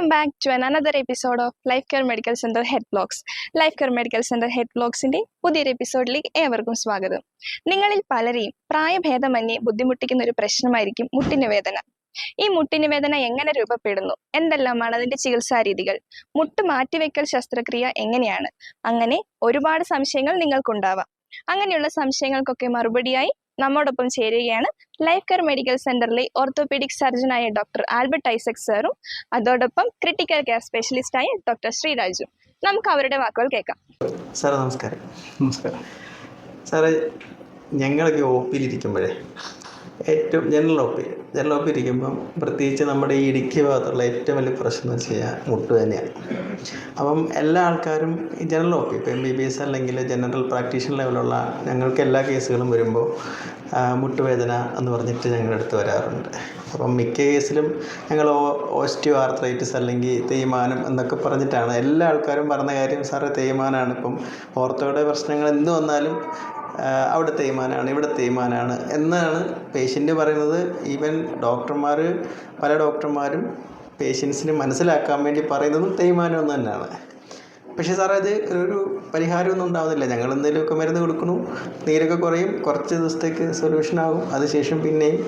Welcome back to another episode of Life Care Medical Centre Head Blogs Life Care Medical Centre Head ബ്ലോഗ്സിന്റെ പുതിയൊരു എപ്പിസോഡിലേക്ക് ഏവർക്കും സ്വാഗതം. നിങ്ങളിൽ പലരെയും പ്രായഭേദമന്യേ ബുദ്ധിമുട്ടിക്കുന്ന ഒരു പ്രശ്നമായിരിക്കും മുട്ടിന് വേദന. ഈ മുട്ടിന് വേദന എങ്ങനെ രൂപപ്പെടുന്നു? എന്തെല്ലാമാണ് അതിന്റെ ചികിത്സാ രീതികൾ? മുട്ട് മാറ്റിവെക്കൽ ശസ്ത്രക്രിയ എങ്ങനെയാണ്? അങ്ങനെ ഒരുപാട് സംശയങ്ങൾ നിങ്ങൾക്കുണ്ടാവാം. അങ്ങനെയുള്ള സംശയങ്ങൾക്കൊക്കെ മറുപടിയായി നമ്മോടൊപ്പം ചേരുകയാണ്. ലൈഫ് കെയർ മെഡിക്കൽ സെന്ററിലെ ഓർത്തോപീഡിക് സർജനായ ഡോക്ടർ ആൽബർട്ട് ഐസക് സാറും അതോടൊപ്പം ക്രിട്ടിക്കൽ കെയർ സ്പെഷ്യലിസ്റ്റായ ഡോക്ടർ ശ്രീരാജു. നമുക്ക് അവരുടെ വാക്കുകൾ കേൾക്കാം. സാറേ നമസ്കാരം. നമസ്കാരം. സാറേ ഞങ്ങളൊക്കെ ഒ പിയിലിരിക്കുമ്പോഴേ ഏറ്റവും ജനറൽ ഒ ജനറൽ ഒ ഇരിക്കുമ്പം പ്രത്യേകിച്ച് നമ്മുടെ ഈ ഇടുക്കി ഭാഗത്തുള്ള ഏറ്റവും വലിയ പ്രശ്നം എന്ന് വെച്ച് കഴിഞ്ഞാൽ മുട്ട് തന്നെയാണ്. അപ്പം എല്ലാ ആൾക്കാരും ഈ ജനറൽ ഒ പി ഇപ്പോൾ എം ബി ബി എസ് അല്ലെങ്കിൽ ജനറൽ പ്രാക്ടീഷൻ ലെവലുള്ള ഞങ്ങൾക്ക് എല്ലാ കേസുകളും വരുമ്പോൾ മുട്ടുവേദന എന്ന് പറഞ്ഞിട്ട് ഞങ്ങളുടെ അടുത്ത് വരാറുണ്ട്. അപ്പം മിക്ക കേസിലും ഞങ്ങൾ ഓസ്റ്റിയോ ആർത്രൈറ്റിസ് അല്ലെങ്കിൽ തേയ്മാനം എന്നൊക്കെ പറഞ്ഞിട്ടാണ്. എല്ലാ ആൾക്കാരും പറഞ്ഞ കാര്യം സാറേ തേയ്മാനാണ്. ഇപ്പം ഓർത്തോയുടെ പ്രശ്നങ്ങൾ എന്ത് വന്നാലും ആ, അവിടെ ഇവിടുത്തെ ഇവിടെ തേയ്മാനാണ് എന്നാണ് പേഷ്യന്റ് പറയുന്നത്. ഈവൻ ഡോക്ടർമാർ പല ഡോക്ടർമാരും പേഷ്യൻസിന് മനസ്സിലാക്കാൻ വേണ്ടി പറയുന്നതും തേയ്മാനം എന്ന് തന്നെയാണ്. പക്ഷേ സാറേ അത് ഒരു പരിഹാരമൊന്നും ഉണ്ടാവുന്നില്ല. ഞങ്ങൾ എന്തെങ്കിലുമൊക്കെ മരുന്ന് കൊടുക്കുന്നു നീരൊക്കെ കുറയും കുറച്ച് ദിവസത്തേക്ക് സൊല്യൂഷൻ ആകും അതിനുശേഷം പിന്നെയും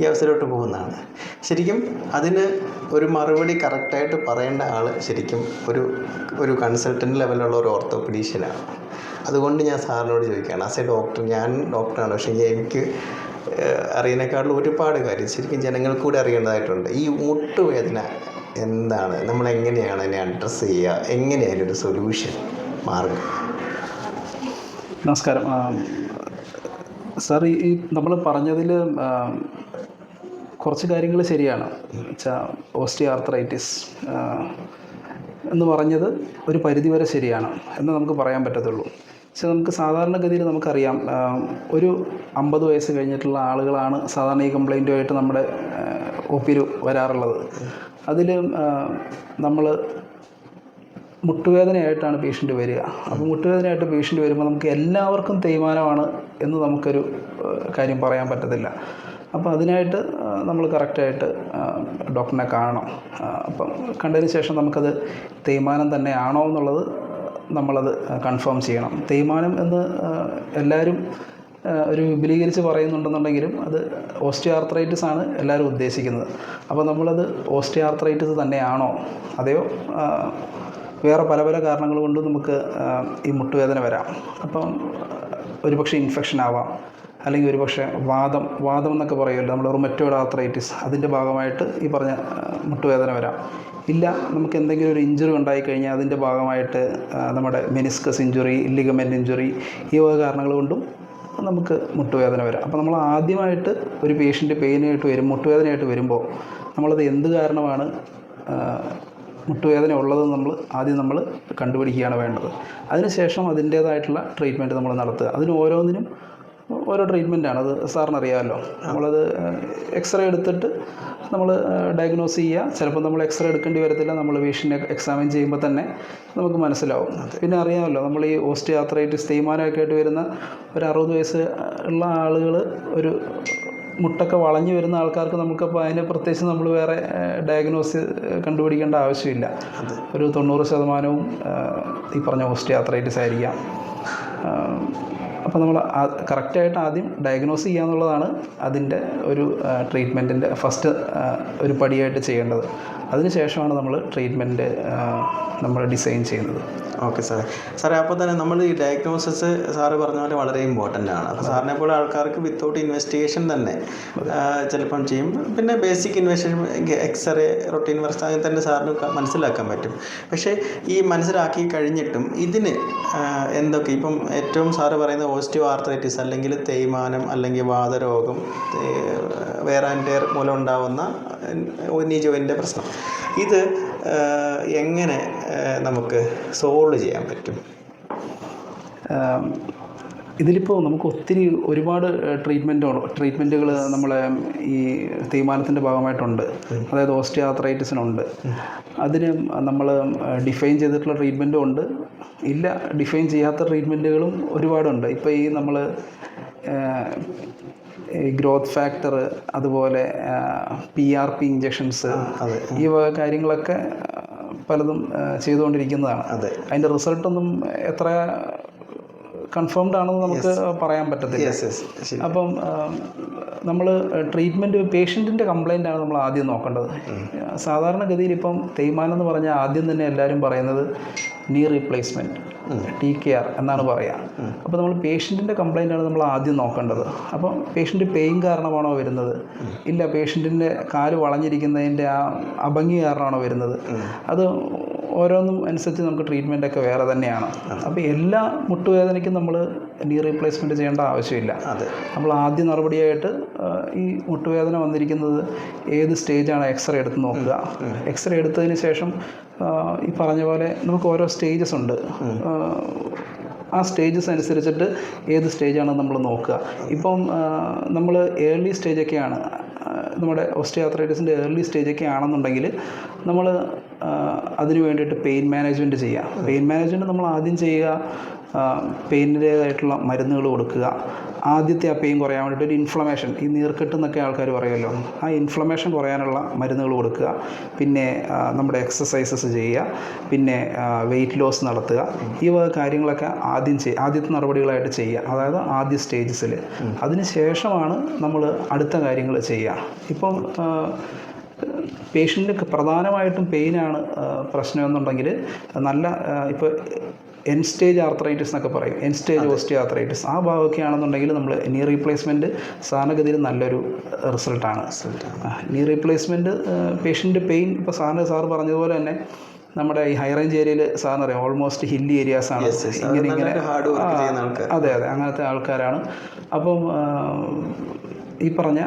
ഈ അവസരമായിട്ട് പോകുന്നതാണ്. ശരിക്കും അതിന് ഒരു മറുപടി കറക്റ്റായിട്ട് പറയേണ്ട ആൾ ശരിക്കും ഒരു ഒരു കൺസൾട്ടന്റ് ലെവലുള്ള ഒരു ഓർത്തോപീഡീഷ്യനാണ് അതുകൊണ്ട് ഞാൻ സാറിനോട് ചോദിക്കുകയാണ്. ആസ് എ ഡോക്ടർ ഞാൻ ഡോക്ടറാണ് പക്ഷേ എനിക്ക് അറിയുന്നേക്കാളും ഒരുപാട് കാര്യം ശരിക്കും ജനങ്ങൾക്ക് കൂടി അറിയേണ്ടതായിട്ടുണ്ട്. ഈ മുട്ടുവേദന എന്താണ്? നമ്മൾ എങ്ങനെയാണ് അതിനെ അഡ്രസ്സ് ചെയ്യുക? എങ്ങനെയാണ് ഒരു സൊല്യൂഷൻ മാർഗം. നമസ്കാരം. സാർ ഈ- നമ്മൾ പറഞ്ഞതിൽ കുറച്ച് കാര്യങ്ങൾ ശരിയാണ്. ഓസ്റ്റി ആർത്രൈറ്റിസ് എന്ന് പറഞ്ഞത് ഒരു പരിധിവരെ ശരിയാണ് എന്ന് നമുക്ക് പറയാൻ പറ്റത്തുള്ളൂ. പക്ഷെ നമുക്ക് സാധാരണഗതിയിൽ നമുക്കറിയാം ഒരു അമ്പത് വയസ്സ് കഴിഞ്ഞിട്ടുള്ള ആളുകളാണ് സാധാരണ ഈ കംപ്ലൈന്റുമായിട്ട് നമ്മുടെ ഒ വരാറുള്ളത്. അതിൽ നമ്മൾ മുട്ടുവേദനയായിട്ടാണ് പേഷ്യന്റ് വരിക. അപ്പോൾ മുട്ടുവേദനയായിട്ട് പേഷ്യന്റ് വരുമ്പോൾ നമുക്ക് എല്ലാവർക്കും തേയ്മാനമാണ് എന്ന് നമുക്കൊരു കാര്യം പറയാൻ പറ്റത്തില്ല. അപ്പോൾ അതിനായിട്ട് നമ്മൾ കറക്റ്റായിട്ട് ഡോക്ടറിനെ കാണണം. അപ്പം കണ്ടതിന് ശേഷം നമുക്കത് തേയ്മാനം തന്നെയാണോ എന്നുള്ളത് നമ്മളത് കൺഫേം ചെയ്യണം. തേയ്മാനം എന്ന് എല്ലാവരും ഒരു വിപുലീകരിച്ച് പറയുന്നുണ്ടെന്നുണ്ടെങ്കിലും അത് ഓസ്റ്റിയാർത്രൈറ്റിസ് ആണ് എല്ലാവരും ഉദ്ദേശിക്കുന്നത്. അപ്പോൾ നമ്മളത് ഓസ്റ്റിയാർത്രൈറ്റിസ് തന്നെയാണോ? അതെയോ? വേറെ പല പല കാരണങ്ങൾ കൊണ്ട് നമുക്ക് ഈ മുട്ടുവേദന വരാം. അപ്പം ഒരുപക്ഷെ ഇൻഫെക്ഷൻ ആവാം. അല്ലെങ്കിൽ ഒരുപക്ഷെ വാദം വാദം എന്നൊക്കെ പറയുമല്ലോ നമ്മൾ റുമറ്റോയിഡ് ആർത്രൈറ്റിസ് അതിന്റെ ഭാഗമായിട്ട് ഈ പറഞ്ഞ മുട്ടുവേദന വരാം. ഇല്ല നമുക്ക് എന്തെങ്കിലും ഒരു ഇഞ്ചുറി ഉണ്ടായിക്കഴിഞ്ഞാൽ അതിന്റെ ഭാഗമായിട്ട് നമ്മുടെ മെനിസ്കസ് ഇഞ്ചുറി ലിഗമെന്റ് ഇഞ്ചുറി ഈ വക കാരണങ്ങൾ കൊണ്ടും നമുക്ക് മുട്ടുവേദന വരാം. അപ്പോൾ നമ്മൾ ആദ്യമായിട്ട് ഒരു പേഷ്യന്റ് പെയിനായിട്ട് വരും മുട്ടുവേദനയായിട്ട് വരുമ്പോൾ നമ്മളത് എന്ത് കാരണമാണ് മുട്ടുവേദന ഉള്ളതെന്ന് നമ്മൾ ആദ്യം നമ്മൾ കണ്ടുപിടിക്കുകയാണ് വേണ്ടത്. അതിനുശേഷം അതിന്റേതായിട്ടുള്ള ട്രീറ്റ്മെന്റ് നമ്മൾ നടത്തുക. അതിന് ഓരോന്നിനും ഓരോ ട്രീറ്റ്മെന്റാണ് അത് സാറിന് അറിയാമല്ലോ നമ്മളത് എക്സ്റേ എടുത്തിട്ട് നമ്മൾ ഡയഗ്നോസ് ചെയ്യുക ചിലപ്പോൾ നമ്മൾ എക്സ്റേ എടുക്കേണ്ടി വരത്തില്ല. നമ്മൾ വീഷിനെ എക്സാമിൻ ചെയ്യുമ്പോൾ തന്നെ നമുക്ക് മനസ്സിലാവും. പിന്നെ അറിയാമല്ലോ നമ്മൾ ഈ ഓസ്റ്റിയാത്രൈറ്റിസ് തേയ്മാനമൊക്കെ ആയിട്ട് വരുന്ന ഒരു അറുപത് വയസ്സ് ഉള്ള ആളുകൾ ഒരു മുട്ടൊക്കെ വളഞ്ഞു വരുന്ന ആൾക്കാർക്ക് നമുക്കപ്പോൾ അതിന് പ്രത്യേകിച്ച് നമ്മൾ വേറെ ഡയഗ്നോസ് കണ്ടുപിടിക്കേണ്ട ആവശ്യമില്ല. ഒരു തൊണ്ണൂറ് ശതമാനവും ഈ പറഞ്ഞ ഓസ്റ്റിയാത്രൈറ്റിസ് ആയിരിക്കാം. അപ്പോൾ നമ്മൾ കറക്റ്റായിട്ട് ആദ്യം ഡയഗ്നോസ് ചെയ്യുക എന്നുള്ളതാണ് അതിന്റെ ഒരു ട്രീറ്റ്മെന്റിന്റെ ഫസ്റ്റ് ഒരു പടിയായിട്ട് ചെയ്യേണ്ടത്. അതിനുശേഷമാണ് നമ്മൾ ട്രീറ്റ്മെന്റ് നമ്മൾ ഡിസൈൻ ചെയ്യുന്നത്. ഓക്കെ സാറേ. സാറേ അപ്പോൾ തന്നെ നമ്മൾ ഈ ഡയഗ്നോസിസ് സാറ് പറഞ്ഞ പോലെ വളരെ ഇമ്പോർട്ടന്റ് ആണ്. അപ്പോൾ സാറിനെ പോലെ ആൾക്കാർക്ക് വിത്തൗട്ട് ഇൻവെസ്റ്റിഗേഷൻ തന്നെ ചിലപ്പം ചെയ്യും. പിന്നെ ബേസിക് ഇൻവെസ്റ്റിഗേഷൻ എക്സ്റേ റൊട്ടീൻ വർഷം അങ്ങനെ തന്നെ സാറിന് മനസ്സിലാക്കാൻ പറ്റും. പക്ഷേ ഈ മനസ്സിലാക്കി കഴിഞ്ഞിട്ടും ഇതിന് എന്തൊക്കെ ഇപ്പം ഏറ്റവും സാറ് പറയുന്ന ഓസ്റ്റിയോ ആർത്രൈറ്റിസ് അല്ലെങ്കിൽ തേയ്മാനം അല്ലെങ്കിൽ വാതരോഗം വേറാന്റെ മൂലം ഉണ്ടാവുന്ന ഒന്നി ജോയിന്റെ പ്രശ്നം. ഇത് എങ്ങനെ നമുക്ക് സോൾവ് ചെയ്യാൻ പറ്റും? ഇതിലിപ്പോൾ നമുക്ക് ഒത്തിരി ഒരുപാട് ട്രീറ്റ്മെന്റുകൾ ട്രീറ്റ്മെന്റുകൾ നമ്മളെ ഈ തീരുമാനത്തിന്റെ ഭാഗമായിട്ടുണ്ട്. അതായത് ഓസ്റ്റിയാത്രൈറ്റിസിനുണ്ട് അതിന് നമ്മൾ ഡിഫൈൻ ചെയ്തിട്ടുള്ള ട്രീറ്റ്മെന്റും ഉണ്ട്. ഇല്ല ഡിഫൈൻ ചെയ്യാത്ത ട്രീറ്റ്മെന്റുകളും ഒരുപാടുണ്ട്. ഇപ്പോൾ ഈ നമ്മൾ ഗ്രോത്ത് ഫാക്ടർ അതുപോലെ പി ആർ പി ഇഞ്ചക്ഷൻസ് അതെ. ഈ വക കാര്യങ്ങളൊക്കെ പലതും ചെയ്തുകൊണ്ടിരിക്കുന്നതാണ്. അതെ. അതിന്റെ റിസൾട്ടൊന്നും എത്ര കൺഫേംഡ് ആണെന്ന് നമുക്ക് പറയാൻ പറ്റത്തില്ല. അപ്പം നമ്മൾ ട്രീറ്റ്മെന്റ് പേഷ്യന്റിന്റെ കംപ്ലൈന്റ് ആണ് നമ്മൾ ആദ്യം നോക്കേണ്ടത്. സാധാരണഗതിയിൽ ഇപ്പം തേയ്മാനം എന്ന് പറഞ്ഞാൽ ആദ്യം തന്നെ എല്ലാവരും പറയുന്നത് നീ റീപ്ലേസ്മെന്റ് ടി കെ ആർ എന്നാണ് പറയുക അപ്പോൾ നമ്മൾ പേഷ്യന്റിന്റെ കംപ്ലൈന്റ് ആണ് നമ്മൾ ആദ്യം നോക്കേണ്ടത്. അപ്പം പേഷ്യന്റ് പെയിൻ കാരണമാണോ വരുന്നത്? ഇല്ല പേഷ്യന്റിന്റെ കാൽ വളഞ്ഞിരിക്കുന്നതിന്റെ ആ അഭംഗി കാരണമാണോ വരുന്നത്? അത് ഓരോന്നും അനുസരിച്ച് നമുക്ക് ട്രീറ്റ്മെന്റ് ഒക്കെ വേറെ തന്നെയാണ്. അപ്പോൾ എല്ലാ മുട്ടുവേദനയ്ക്കും നമ്മൾ നീ റീപ്ലേസ്മെന്റ് ചെയ്യേണ്ട ആവശ്യമില്ല. അതെ. നമ്മൾ ആദ്യ നടപടിയായിട്ട് ഈ മുട്ടുവേദന വന്നിരിക്കുന്നത് ഏത് സ്റ്റേജാണ് എക്സ്റേ എടുത്ത് നോക്കുക. എക്സ്റേ എടുത്തതിന് ശേഷം ഈ പറഞ്ഞ പോലെ നമുക്ക് ഓരോ സ്റ്റേജസ് ഉണ്ട്. ആ, സ്റ്റേജസ് അനുസരിച്ചിട്ട് ഏത് സ്റ്റേജാണ് നമ്മൾ നോക്കുക. ഇപ്പം നമ്മൾ ഏർലി സ്റ്റേജൊക്കെയാണ് നമ്മുടെ ഓസ്റ്റിയാത്രൈറ്റിസിന്റെ ഏർലി സ്റ്റേജൊക്കെ ആണെന്നുണ്ടെങ്കിൽ നമ്മൾ അതിന് വേണ്ടിയിട്ട് പെയിൻ മാനേജ്മെന്റ് ചെയ്യുക. പെയിൻ മാനേജ്മെന്റ് നമ്മൾ ആദ്യം ചെയ്യുക പെയിനിന്റേതായിട്ടുള്ള മരുന്നുകൾ കൊടുക്കുക. ആദ്യത്തെ ആ പെയിൻ കുറയാൻ വേണ്ടിയിട്ട് ഒരു ഇൻഫ്ലമേഷൻ ഈ നീർക്കെട്ട് എന്നൊക്കെ ആൾക്കാർ പറയുമല്ലോ. ആ ഇൻഫ്ലമേഷൻ കുറയാനുള്ള മരുന്നുകൾ കൊടുക്കുക. പിന്നെ നമ്മുടെ എക്സസൈസസ് ചെയ്യുക. പിന്നെ വെയിറ്റ് ലോസ് നടത്തുക. ഈ വക കാര്യങ്ങളൊക്കെ ആദ്യം ചെയ്യുക ആദ്യത്തെ നടപടികളായിട്ട് ചെയ്യുക. അതായത് ആദ്യ സ്റ്റേജസിൽ അതിന് ശേഷമാണ് നമ്മൾ അടുത്ത കാര്യങ്ങൾ ചെയ്യുക. ഇപ്പം പേഷ്യന്റിന് പ്രധാനമായിട്ടും പെയിനാണ് പ്രശ്നം എന്നുണ്ടെങ്കിൽ നല്ല ഇപ്പോൾ എൻ സ്റ്റേജ് ആർത്രൈറ്റിസ് എന്നൊക്കെ പറയും. എൻ സ്റ്റേജ് ഓസ്റ്റി ആർത്രൈറ്റിസ് ആ ഭാഗമൊക്കെ ആണെന്നുണ്ടെങ്കിൽ നമ്മൾ നീ റീപ്ലേസ്മെന്റ് സാധാരണഗതിയിൽ നല്ലൊരു റിസൾട്ടാണ് നീ റീപ്ലേസ്മെന്റ് പേഷ്യന്റ് പെയിൻ ഇപ്പോൾ സാറിന് സാറ് പറഞ്ഞതുപോലെ തന്നെ നമ്മുടെ ഈ ഹൈ റേഞ്ച് ഏരിയയിൽ സാറിന് അറിയാം ഓൾമോസ്റ്റ് ഹില്ലി ഏരിയാസ് ആണ്. ഇങ്ങനെ ഇങ്ങനെ. അതെ അതെ. അങ്ങനത്തെ ആൾക്കാരാണ്. അപ്പം ഈ പറഞ്ഞ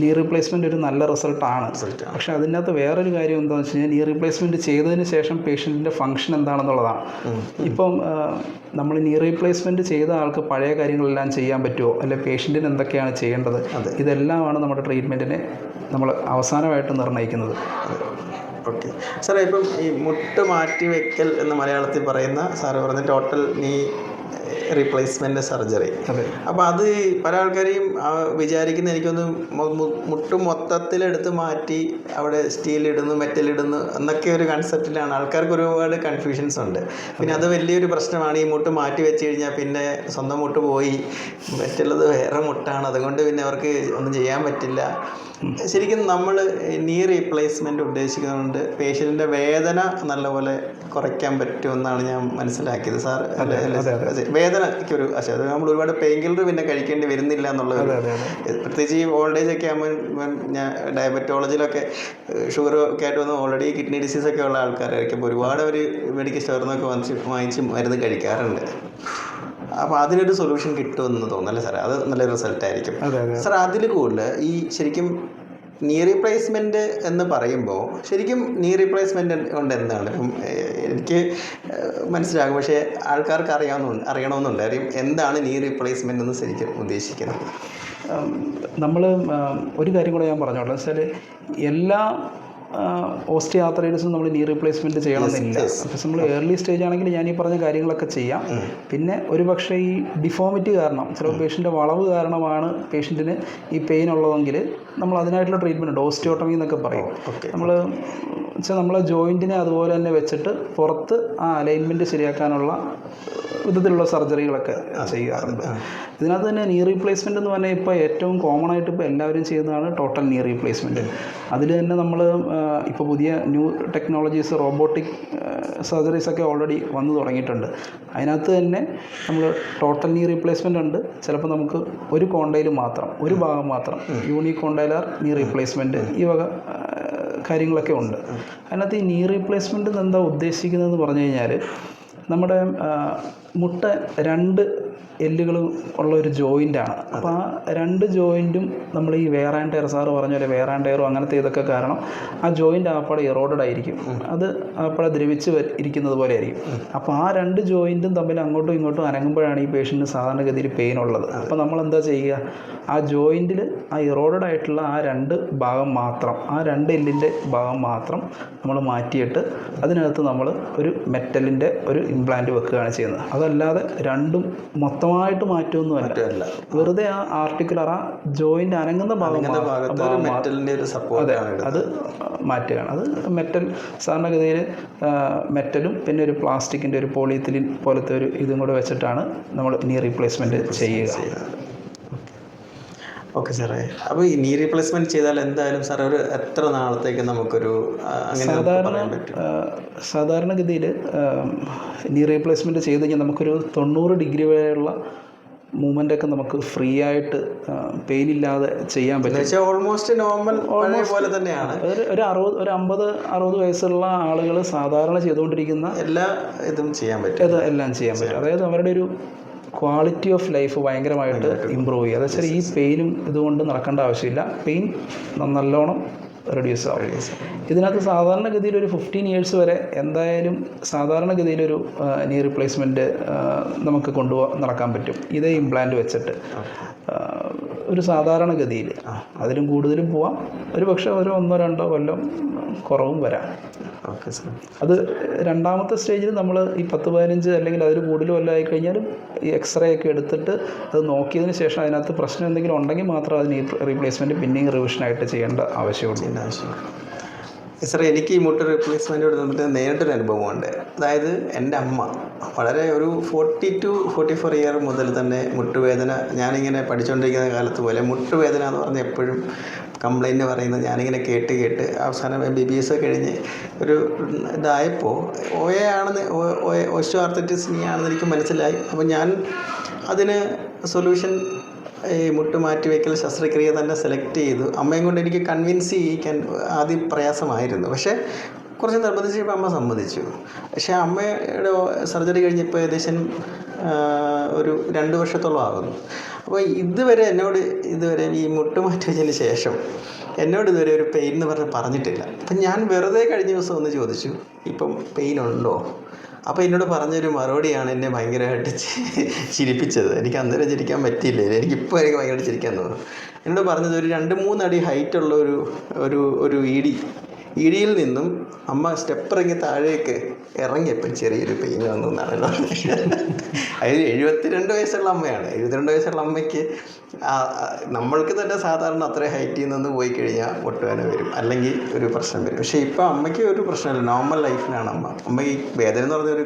നീ റീപ്ലേസ്മെന്റ് ഒരു നല്ല റിസൾട്ടാണ്. പക്ഷേ അതിനകത്ത് വേറൊരു കാര്യം എന്താണെന്ന് വെച്ച് കഴിഞ്ഞാൽ നീ റീപ്ലേസ്മെന്റ് ചെയ്തതിന് ശേഷം പേഷ്യന്റിന്റെ ഫംഗ്ഷൻ എന്താണെന്നുള്ളതാണ്. ഇപ്പം നമ്മൾ നീ റീപ്ലേസ്മെന്റ് ചെയ്ത ആൾക്ക് പഴയ കാര്യങ്ങളെല്ലാം ചെയ്യാൻ പറ്റുമോ? അല്ലെ പേഷ്യന്റിന് എന്തൊക്കെയാണ് ചെയ്യേണ്ടത്. ഇതെല്ലാമാണ് നമ്മുടെ ട്രീറ്റ്മെന്റിനെ നമ്മൾ അവസാനമായിട്ട് നിർണയിക്കുന്നത്. ഓക്കെ. സാറേ ഇപ്പം ഈ മുട്ട് മാറ്റി വെക്കൽ എന്ന് മലയാളത്തിൽ പറയുന്ന സാറ് പറഞ്ഞ ടോട്ടൽ നീ റീപ്ലേസ്മെന്റ് സർജറി അപ്പോൾ അത് പല ആൾക്കാരെയും വിചാരിക്കുന്ന എനിക്കൊന്ന് മുട്ടും മൊത്തത്തിലെടുത്ത് മാറ്റി അവിടെ സ്റ്റീൽ ഇടുന്നു മെറ്റൽ ഇടുന്നു എന്നൊക്കെ ഒരു കൺസെപ്റ്റിലാണ് ആൾക്കാർക്ക് ഒരുപാട് കൺഫ്യൂഷൻസ് ഉണ്ട്. പിന്നെ അത് വലിയൊരു പ്രശ്നമാണ്. ഈ മുട്ട് മാറ്റി വെച്ച് കഴിഞ്ഞാൽ പിന്നെ സ്വന്തം മുട്ട് പോയി. മറ്റുള്ളത് വേറെ മുട്ടാണ്. അതുകൊണ്ട് പിന്നെ അവർക്ക് ഒന്നും ചെയ്യാൻ പറ്റില്ല. ശരിക്കും നമ്മൾ നീ റീപ്ലേസ്മെന്റ് ഉദ്ദേശിക്കുന്നതുകൊണ്ട് പേഷ്യന്റിന്റെ വേദന നല്ലപോലെ കുറയ്ക്കാൻ പറ്റുമെന്നാണ് ഞാൻ മനസ്സിലാക്കിയത്. സാർ അല്ലേ? അല്ലേ അതെ, അതെ. നമ്മൾ ഒരുപാട് പെയിൻ കില്ലർ പിന്നെ കഴിക്കേണ്ടി വരുന്നില്ല എന്നുള്ളത് പ്രത്യേകിച്ച് ഈ ഓൾഡ് ഏജ് ഒക്കെ ആകുമ്പോൾ ഞാൻ ഡയബറ്റോളജിയിലൊക്കെ ഷുഗർ ഒക്കെ ആയിട്ട് വന്ന് ഓൾറെഡി കിഡ്നി ഡിസീസ് ഒക്കെ ഉള്ള ആൾക്കാരായിരിക്കും അപ്പോൾ ഒരുപാട് അവർ മെഡിക്കൽ സ്റ്റോറിൽ നിന്നൊക്കെ വാങ്ങിച്ച് വാങ്ങിച്ച് മരുന്ന് കഴിക്കാറുണ്ട്. അപ്പോൾ അതിനൊരു സൊല്യൂഷൻ കിട്ടുമെന്ന് തോന്നുന്നല്ലേ സാറേ? അത് നല്ല റിസൾട്ട് ആയിരിക്കും. അതെ അതെ. സാർ അതിൽ കൂടുതൽ ഈ ശരിക്കും നീ റീപ്ലേസ്മെന്റ് എന്ന് പറയുമ്പോൾ ശരിക്കും നീ റീപ്ലേസ്മെന്റ് കൊണ്ട് എന്താണ്? ഇപ്പം എനിക്ക് മനസ്സിലാകും. പക്ഷേ ആൾക്കാർക്ക് അറിയാവുന്ന അറിയണമെന്നുണ്ട്. കാര്യം എന്താണ് നീ റീപ്ലേസ്മെന്റ് എന്ന് ശരിക്കും ഉദ്ദേശിക്കുന്നത്? നമ്മൾ ഒരു കാര്യം കൂടെ ഞാൻ പറഞ്ഞോളാം വെച്ചാൽ എല്ലാ ഓസ്റ്റിയാത്രൈറ്റിസും നമ്മൾ നീ റീപ്ലേസ്മെന്റ് ചെയ്യണമെന്നില്ല. പക്ഷെ നമ്മൾ ഏർലി സ്റ്റേജ് ആണെങ്കിൽ ഞാൻ ഈ പറഞ്ഞ കാര്യങ്ങളൊക്കെ ചെയ്യാം. പിന്നെ ഒരു പക്ഷേ ഈ ഡിഫോമിറ്റി കാരണം ചിലപ്പോൾ പേഷ്യന്റെ വളവ് കാരണമാണ് പേഷ്യന്റിന് ഈ പെയിൻ ഉള്ളതെങ്കിൽ നമ്മൾ അതിനായിട്ടുള്ള ട്രീറ്റ്മെന്റ് ഉണ്ട്. ഓസ്റ്റിയോട്ടമി എന്നൊക്കെ പറയും. നമ്മൾ വെച്ചാൽ നമ്മളെ ജോയിന്റിനെ അതുപോലെ തന്നെ വെച്ചിട്ട് പുറത്ത് ആ അലൈൻമെന്റ് ശരിയാക്കാനുള്ള വിധത്തിലുള്ള സർജറികളൊക്കെ ചെയ്യാറുണ്ട്. ഇതിനകത്ത് തന്നെ നീ റീപ്ലേസ്മെന്റ് എന്ന് പറഞ്ഞാൽ ഇപ്പോൾ ഏറ്റവും കോമൺ ആയിട്ട് ഇപ്പോൾ എല്ലാവരും ചെയ്യുന്നതാണ് ടോട്ടൽ നീ റീപ്ലേസ്മെന്റ് അതിൽ തന്നെ നമ്മൾ ഇപ്പോൾ പുതിയ ന്യൂ ടെക്നോളജീസ് റോബോട്ടിക് സർജറീസ് ഒക്കെ ഓൾറെഡി വന്നു തുടങ്ങിയിട്ടുണ്ട്. അതിനകത്ത് തന്നെ നമ്മൾ ടോട്ടൽ നീ റീപ്ലേസ്മെന്റ് ഉണ്ട്. ചിലപ്പോൾ നമുക്ക് ഒരു കോണ്ടയിൽ മാത്രം ഒരു ഭാഗം മാത്രം യൂണി കോണ്ടൈലാർ നീ റീപ്ലേസ്മെന്റ് ഈ വക കാര്യങ്ങളൊക്കെ ഉണ്ട്. അതിനകത്ത് ഈ നീ റീപ്ലേസ്മെന്റ് എന്താ ഉദ്ദേശിക്കുന്നതെന്ന് പറഞ്ഞു കഴിഞ്ഞാൽ നമ്മുടെ മുട്ട രണ്ട് എല്ലുകളും ഉള്ള ഒരു ജോയിന്റാണ് അപ്പോൾ ആ രണ്ട് ജോയിന്റും നമ്മൾ ഈ വേറാൻ ടയർ സാറ് പറഞ്ഞ പോലെ വേറാൻ ടയറും അങ്ങനത്തെ ഇതൊക്കെ കാരണം ആ ജോയിന്റ് ആപ്പാടെ ഇറോഡഡ് ആയിരിക്കും. അത് ആപ്പാടെ ദ്രവിച്ച് ഇരിക്കുന്നത് പോലെ ആയിരിക്കും. അപ്പോൾ ആ രണ്ട് ജോയിന്റും തമ്മിൽ അങ്ങോട്ടും ഇങ്ങോട്ടും അനങ്ങുമ്പോഴാണ് ഈ പേഷ്യന്റിന് സാധാരണഗതിയിൽ പെയിൻ ഉള്ളത്. അപ്പോൾ നമ്മൾ എന്താ ചെയ്യുക? ആ ജോയിന്റിൽ ആ ഇറോഡഡ് ആയിട്ടുള്ള ആ രണ്ട് ഭാഗം മാത്രം ആ രണ്ട് എല്ലിന്റെ ഭാഗം മാത്രം നമ്മൾ മാറ്റിയിട്ട് അതിനകത്ത് നമ്മൾ ഒരു മെറ്റലിന്റെ ഒരു ഇംപ്ലാന്റ് വെക്കുകയാണ് ചെയ്യുന്നത്. അതല്ലാതെ രണ്ടും മൊത്തം മൊത്തമായിട്ട് മാറ്റുമൊന്നുമല്ല. പറ്റില്ല വെറുതെ ആ ആർട്ടിക്കുലർ ആ ജോയിന്റ് അനങ്ങുന്ന ഭാഗത്തിന്റെ ഒരു സപ്പോർട്ട് അത് മാറ്റുകയാണ്. അത് മെറ്റൽ സാധാരണഗതിയിൽ മെറ്റലും പിന്നെ ഒരു പ്ലാസ്റ്റിക്കിന്റെ ഒരു പോളിയത്തിലിൻ പോലത്തെ ഒരു ഇതും കൂടെ വെച്ചിട്ടാണ് നമ്മൾ ഇനി റീപ്ലേസ്മെന്റ് ചെയ്യുക. ഓക്കെ സാറേ. അപ്പോൾ ഈ നീ റീപ്ലേസ്മെന്റ് ചെയ്താൽ എന്തായാലും സാറേ ഒരു എത്ര നാളത്തേക്ക് നമുക്കൊരു അങ്ങനെ സാധാരണ സാധാരണഗതിയിൽ നീ റീപ്ലേസ്മെന്റ് ചെയ്ത് കഴിഞ്ഞാൽ നമുക്കൊരു തൊണ്ണൂറ് ഡിഗ്രി വരെയുള്ള മൂവ്മെന്റൊക്കെ നമുക്ക് ഫ്രീ ആയിട്ട് പെയിൻ ഇല്ലാതെ ചെയ്യാൻ പറ്റും. ഓൾമോസ്റ്റ് നോർമൽ പോലെ തന്നെയാണ്. ഒരു അറുപത് ഒരു അമ്പത് അറുപത് വയസ്സുള്ള ആളുകൾ സാധാരണ ചെയ്തുകൊണ്ടിരിക്കുന്ന എല്ലാ ഇതും ചെയ്യാൻ പറ്റും. എല്ലാം ചെയ്യാൻ പറ്റും. അതായത് അവരുടെ ഒരു ക്വാളിറ്റി ഓഫ് ലൈഫ് ഭയങ്കരമായിട്ട് ഇമ്പ്രൂവ് ചെയ്യുക അതെന്ന് വെച്ചാൽ ഈ പെയിനും ഇതുകൊണ്ട് നടക്കേണ്ട ആവശ്യമില്ല. പെയിൻ നല്ലോണം റെഡ്യൂസ് ആവും. ഇതിനകത്ത് സാധാരണഗതിയിൽ ഒരു ഫിഫ്റ്റീൻ ഇയേഴ്സ് വരെ എന്തായാലും സാധാരണഗതിയിലൊരു നീ റിപ്ലേസ്മെന്റ് നമുക്ക് കൊണ്ടുപോകാൻ നടക്കാൻ പറ്റും. ഇതേ ഇംപ്ലാന്റ് വെച്ചിട്ട്. ഒരു സാധാരണഗതിയിൽ. അതിലും കൂടുതലും പോവാം. ഒരു പക്ഷേ ഒരു ഒന്നോ രണ്ടോ കൊല്ലം കുറവും വരാം. ഓക്കെ സാർ അത് രണ്ടാമത്തെ സ്റ്റേജിൽ നമ്മൾ ഈ പത്ത് പതിനഞ്ച് അല്ലെങ്കിൽ അതിൽ കൂടുതൽ കൊല്ലം കഴിഞ്ഞാലും ഈ എക്സ്റേ ഒക്കെ എടുത്തിട്ട് അത് നോക്കിയതിന് ശേഷം അതിനകത്ത് പ്രശ്നം എന്തെങ്കിലും ഉണ്ടെങ്കിൽ മാത്രം അതിന് റീപ്ലേസ്മെന്റ് പിന്നെയും റിവിഷനായിട്ട് ചെയ്യേണ്ട ആവശ്യമുള്ളൂ ഇതിന്റെ സാർ എനിക്ക് ഈ മുട്ട് റീപ്ലേസ്മെന്റോട് തന്നിട്ട് നേരിട്ടൊരു അനുഭവമുണ്ട് അതായത് എന്റെ അമ്മ വളരെ ഒരു forty to forty four year മുതൽ തന്നെ മുട്ടുവേദന ഞാനിങ്ങനെ പഠിച്ചുകൊണ്ടിരിക്കുന്ന കാലത്ത് പോലെ മുട്ടുവേദന എന്ന് പറഞ്ഞാൽ എപ്പോഴും കംപ്ലൈന്റ് പറയുന്നത് ഞാനിങ്ങനെ കേട്ട് കേട്ട് അവസാനം ബി ബി എസ് കഴിഞ്ഞ് ഒരു ഇതായപ്പോൾ ഒ എ ആണെന്ന് ഓ ആർത്തറ്റിസ്നി ആണെന്ന് എനിക്ക് മനസ്സിലായി. അപ്പോൾ ഞാൻ അതിന് സൊല്യൂഷൻ ഈ മുട്ട് മാറ്റി വയ്ക്കൽ ശസ്ത്രക്രിയ തന്നെ സെലക്ട് ചെയ്തു. അമ്മയും കൊണ്ട് എനിക്ക് കൺവിൻസ് ചെയ്യിക്കാൻ ആദ്യം പ്രയാസമായിരുന്നു. പക്ഷേ കുറച്ച് നിർബന്ധിച്ചപ്പോൾ അമ്മ സമ്മതിച്ചു. പക്ഷേ അമ്മയുടെ സർജറി കഴിഞ്ഞപ്പോൾ ഏകദേശം ഒരു രണ്ട് വർഷത്തോളം ആകുന്നു. അപ്പോൾ ഇതുവരെ എന്നോട് ഇതുവരെ ഈ മുട്ട് മാറ്റി വെച്ചതിന് ശേഷം എന്നോട് ഇതുവരെ ഒരു പെയിൻ എന്ന് പറഞ്ഞ് പറഞ്ഞിട്ടില്ല. അപ്പം ഞാൻ വെറുതെ കഴിഞ്ഞ ദിവസം ഒന്ന് ചോദിച്ചു ഇപ്പം പെയിൻ ഉണ്ടോ? അപ്പോൾ എന്നോട് പറഞ്ഞൊരു മറുപടിയാണ് എന്നെ ഭയങ്കരമായിട്ട് ചിരിപ്പിച്ചത്. എനിക്ക് അന്നേരം ചിരിക്കാൻ പറ്റിയില്ല. എനിക്കിപ്പോൾ എനിക്ക് ഭയങ്കരമായിട്ട് ചിരിക്കാൻ തോന്നുന്നു എന്നോട് പറഞ്ഞത് ഒരു രണ്ട് മൂന്നടി ഹൈറ്റുള്ള ഒരു ഒരു ഒരു ഇടി ഇടിയിൽ നിന്നും അമ്മ സ്റ്റെപ്പ് ഇറങ്ങി. താഴേക്ക് ഇറങ്ങിയപ്പോൾ ചെറിയൊരു പെയിൻ വന്നു എന്നാണ് അതിൽ. എഴുപത്തിരണ്ട് വയസ്സുള്ള അമ്മയാണ്. എഴുപത്തിരണ്ട് വയസ്സുള്ള അമ്മയ്ക്ക് നമ്മൾക്ക് തന്നെ സാധാരണ അത്ര ഹൈറ്റിൽ നിന്ന് പോയി കഴിഞ്ഞാൽ മുട്ടുവേന വരും. അല്ലെങ്കിൽ ഒരു പ്രശ്നം വരും. പക്ഷേ ഇപ്പോൾ അമ്മയ്ക്ക് ഒരു പ്രശ്നമില്ല. നോർമൽ ലൈഫിലാണ് അമ്മ. അമ്മ ഈ വേദന എന്ന് പറഞ്ഞ ഒരു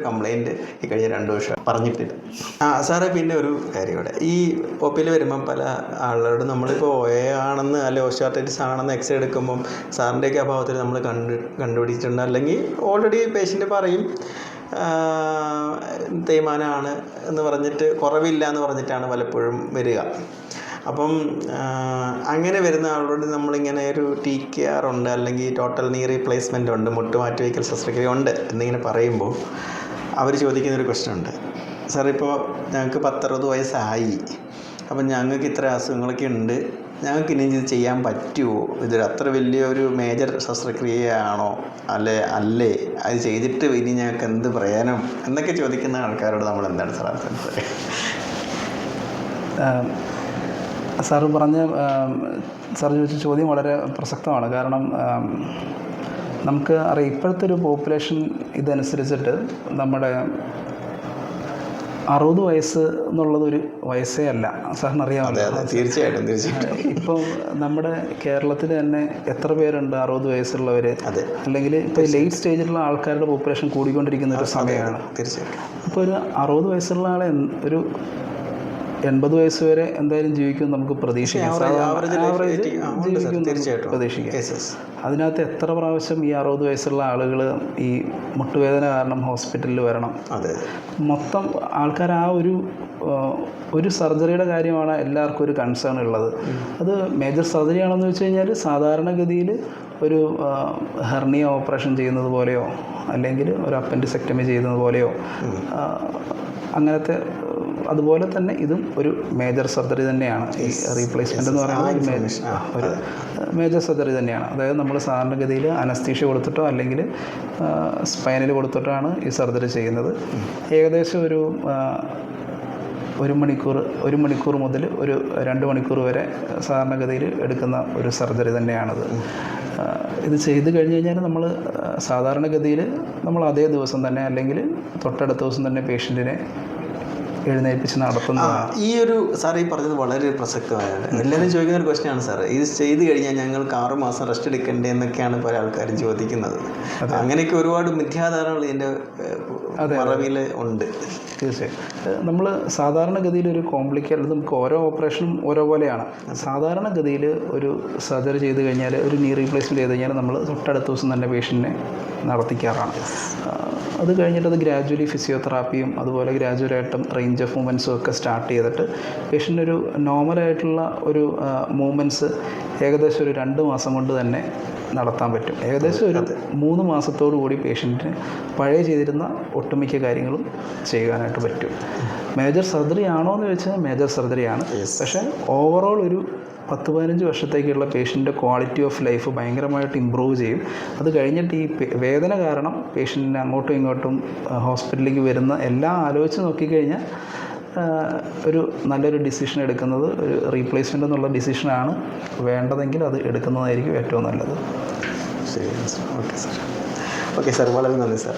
ഈ കഴിഞ്ഞ രണ്ട് വർഷം പറഞ്ഞിട്ടില്ല. ആ സാറേ പിന്നെ ഒരു കാര്യം ഇവിടെ ഈ ഒപ്പിൽ വരുമ്പം പല ആളുകളോട് നമ്മളിപ്പോൾ ഒ എ ആണെന്ന് അല്ലെ ഓസ്റ്റാർട്ടൈറ്റിസ് ആണെന്ന് എക്സ്റേ എടുക്കുമ്പം സാറിന്റെയൊക്കെ അഭാവത്തിൽ നമ്മൾ കണ്ട് കണ്ടുപിടിച്ചിട്ടുണ്ട്. അല്ലെങ്കിൽ ഓൾറെഡി പേഷ്യന്റ് പറയും തേയ്മാനമാണ് എന്ന് പറഞ്ഞിട്ട് കുറവില്ല എന്ന് പറഞ്ഞിട്ടാണ് പലപ്പോഴും വരിക. അപ്പം അങ്ങനെ വരുന്ന ആളോട് നമ്മളിങ്ങനെ ഒരു ടി കെ ആർ ഉണ്ട് അല്ലെങ്കിൽ ടോട്ടൽ നീ റീപ്ലേസ്മെന്റ് ഉണ്ട് മുട്ട് മാറ്റി വയ്ക്കൽ ശസ്ത്രക്രിയ ഉണ്ട് എന്നിങ്ങനെ പറയുമ്പോൾ അവർ ചോദിക്കുന്നൊരു ഉണ്ട്. സാർ ഇപ്പോൾ ഞങ്ങൾക്ക് പത്തറുപത് വയസ്സായി. അപ്പം ഞങ്ങൾക്ക് ഇത്ര അസുഖങ്ങളൊക്കെ ഉണ്ട്. ഞങ്ങൾക്ക് ഇനി ഇത് ചെയ്യാൻ പറ്റുമോ ഇതൊരു അത്ര വലിയൊരു മേജർ ശസ്ത്രക്രിയയാണോ? അല്ലെ? അല്ലേ? അത് ചെയ്തിട്ട് ഇനി ഞങ്ങൾക്ക് എന്ത് പ്രയോജനം എന്നൊക്കെ ചോദിക്കുന്ന ആൾക്കാരോട് നമ്മൾ എന്താണ് സാർ സാർ പറഞ്ഞ സാർ ചോദിച്ച ചോദ്യം വളരെ പ്രസക്തമാണ്. കാരണം നമുക്ക് അറിയാം ഇപ്പോഴത്തെ ഒരു പോപ്പുലേഷൻ ഇതനുസരിച്ചിട്ട് നമ്മുടെ അറുപത് വയസ്സ് എന്നുള്ളതൊരു വയസ്സേ അല്ല. സാറിന് അറിയാമല്ലോ. തീർച്ചയായിട്ടും തീർച്ചയായിട്ടും. ഇപ്പോൾ നമ്മുടെ കേരളത്തിൽ തന്നെ എത്ര പേരുണ്ട് അറുപത് വയസ്സുള്ളവർ അതെ. അല്ലെങ്കിൽ ഇപ്പോൾ ലേറ്റ് സ്റ്റേജിലുള്ള ആൾക്കാരുടെ പോപ്പുലേഷൻ കൂടിക്കൊണ്ടിരിക്കുന്ന ഒരു സമയമാണ്. തീർച്ചയായിട്ടും. ഇപ്പോൾ ഒരു അറുപത് വയസ്സുള്ള ആളെ ഒരു എൺപത് വയസ്സ് വരെ എന്തായാലും ജീവിക്കും നമുക്ക് പ്രതീക്ഷിക്കാം. തീർച്ചയായിട്ടും. പ്രതീക്ഷിക്കാം. അതിനകത്ത് എത്ര പ്രാവശ്യം ഈ അറുപത് വയസ്സുള്ള ആളുകൾ ഈ മുട്ടുവേദന കാരണം ഹോസ്പിറ്റലിൽ വരണം? അതെ. മൊത്തം ആൾക്കാർ ആ ഒരു ഒരു സർജറിയുടെ കാര്യമാണ് എല്ലാവർക്കും ഒരു കൺസേൺ ഉള്ളത്. അത് മേജർ സർജറി ആണെന്ന് വെച്ച് കഴിഞ്ഞാൽ സാധാരണഗതിയിൽ ഒരു ഹെർണിയ ഓപ്പറേഷൻ ചെയ്യുന്നത് പോലെയോ അല്ലെങ്കിൽ ഒരു അപ്പൻഡിസെക്ടമി ചെയ്യുന്നത് പോലെയോ അങ്ങനത്തെ അതുപോലെ തന്നെ ഇതും ഒരു മേജർ സർജറി തന്നെയാണ്. ഈ റീപ്ലേസ്മെന്റ് എന്ന് പറയുന്നത് ഒരു മേജർ ഒരു മേജർ സർജറി തന്നെയാണ്. അതായത് നമ്മൾ സാധാരണഗതിയിൽ അനസ്തീഷ്യ കൊടുത്തിട്ടോ അല്ലെങ്കിൽ സ്പൈനൽ കൊടുത്തിട്ടാണ് ഈ സർജറി ചെയ്യുന്നത്. ഏകദേശം ഒരു ഒരു മണിക്കൂർ ഒരു മണിക്കൂർ മുതൽ ഒരു രണ്ട് മണിക്കൂർ വരെ സാധാരണഗതിയിൽ എടുക്കുന്ന ഒരു സർജറി തന്നെയാണത്. ഇത് ചെയ്ത് കഴിഞ്ഞ് കഴിഞ്ഞാൽ നമ്മൾ സാധാരണഗതിയിൽ നമ്മൾ അതേ ദിവസം തന്നെ അല്ലെങ്കിൽ തൊട്ടടുത്ത ദിവസം തന്നെ പേഷ്യന്റിനെ എഴുന്നേൽപ്പിച്ച് ആ, നടത്തുന്നതാണ് ഈ ഒരു സാർ ഈ പറഞ്ഞത് വളരെ പ്രസക്തമായാണ് എല്ലാവരും ചോദിക്കുന്ന ഒരു ക്വസ്റ്റ്യൻ ആണ് സാർ ഇത് ചെയ്ത് കഴിഞ്ഞാൽ ഞങ്ങൾക്ക് ആറ് മാസം റെസ്റ്റ് എടുക്കേണ്ടേ എന്നൊക്കെയാണ് പല ആൾക്കാരും ചോദിക്കുന്നത്. അങ്ങനെയൊക്കെ ഒരുപാട് മിഥ്യാധാരണകൾ ഇതിന്റെ മറവിൽ ഉണ്ട്. തീർച്ചയായും. നമ്മൾ സാധാരണഗതിയിൽ ഒരു കോംപ്ലിക്കേറ്റഡ് നമുക്ക് ഓരോ ഓപ്പറേഷനും ഓരോ പോലെയാണ്. സാധാരണഗതിയിൽ ഒരു സർജറി ചെയ്ത് കഴിഞ്ഞാൽ ഒരു നീ റീപ്ലേസ്മെന്റ് ചെയ്ത് കഴിഞ്ഞാൽ നമ്മൾ തൊട്ടടുത്ത ദിവസം തന്നെ പേഷ്യന്റിനെ നടത്തിക്കാറാണ്. അത് കഴിഞ്ഞിട്ട് അത് ഗ്രാജുവലി ഫിസിയോതെറാപ്പിയും അതുപോലെ ഗ്രാജുവലായിട്ടും റേഞ്ച് ഓഫ് മൂവ്മെന്റ്സും ഒക്കെ സ്റ്റാർട്ട് ചെയ്തിട്ട് പേഷ്യന്റ് ഒരു നോർമലായിട്ടുള്ള ഒരു മൂവ്മെന്റ്സ് ഏകദേശം ഒരു രണ്ട് മാസം കൊണ്ട് തന്നെ നടത്താൻ പറ്റും. ഏകദേശം ഒരു മൂന്ന് മാസത്തോടു കൂടി പേഷ്യന്റിന് പഴയ ചെയ്തിരുന്ന ഒട്ടുമിക്ക കാര്യങ്ങളും ചെയ്യാനായിട്ട് പറ്റും. മേജർ സർജറി ആണോ എന്ന് ചോദിച്ചാൽ മേജർ സർജറിയാണ് പക്ഷേ ഓവറോൾ ഒരു പത്ത് പതിനഞ്ച് വർഷത്തേക്കുള്ള പേഷ്യന്റെ ക്വാളിറ്റി ഓഫ് ലൈഫ് ഭയങ്കരമായിട്ട് ഇമ്പ്രൂവ് ചെയ്യും. അത് കഴിഞ്ഞിട്ട് ഈ വേദന കാരണം പേഷ്യന്റിന് അങ്ങോട്ടും ഇങ്ങോട്ടും ഹോസ്പിറ്റലിലേക്ക് വരുന്ന എല്ലാം ആലോചിച്ച് നോക്കിക്കഴിഞ്ഞാൽ ഒരു നല്ലൊരു ഡിസിഷൻ എടുക്കുന്നത് ഒരു റീപ്ലേസ്മെന്റ് എന്നുള്ള ഡിസിഷനാണ് വേണ്ടതെങ്കിൽ അത് എടുക്കുന്നതായിരിക്കും ഏറ്റവും നല്ലത്. ശരി ഓക്കെ സാർ ഓക്കെ സാർ വളരെ നന്ദി സാർ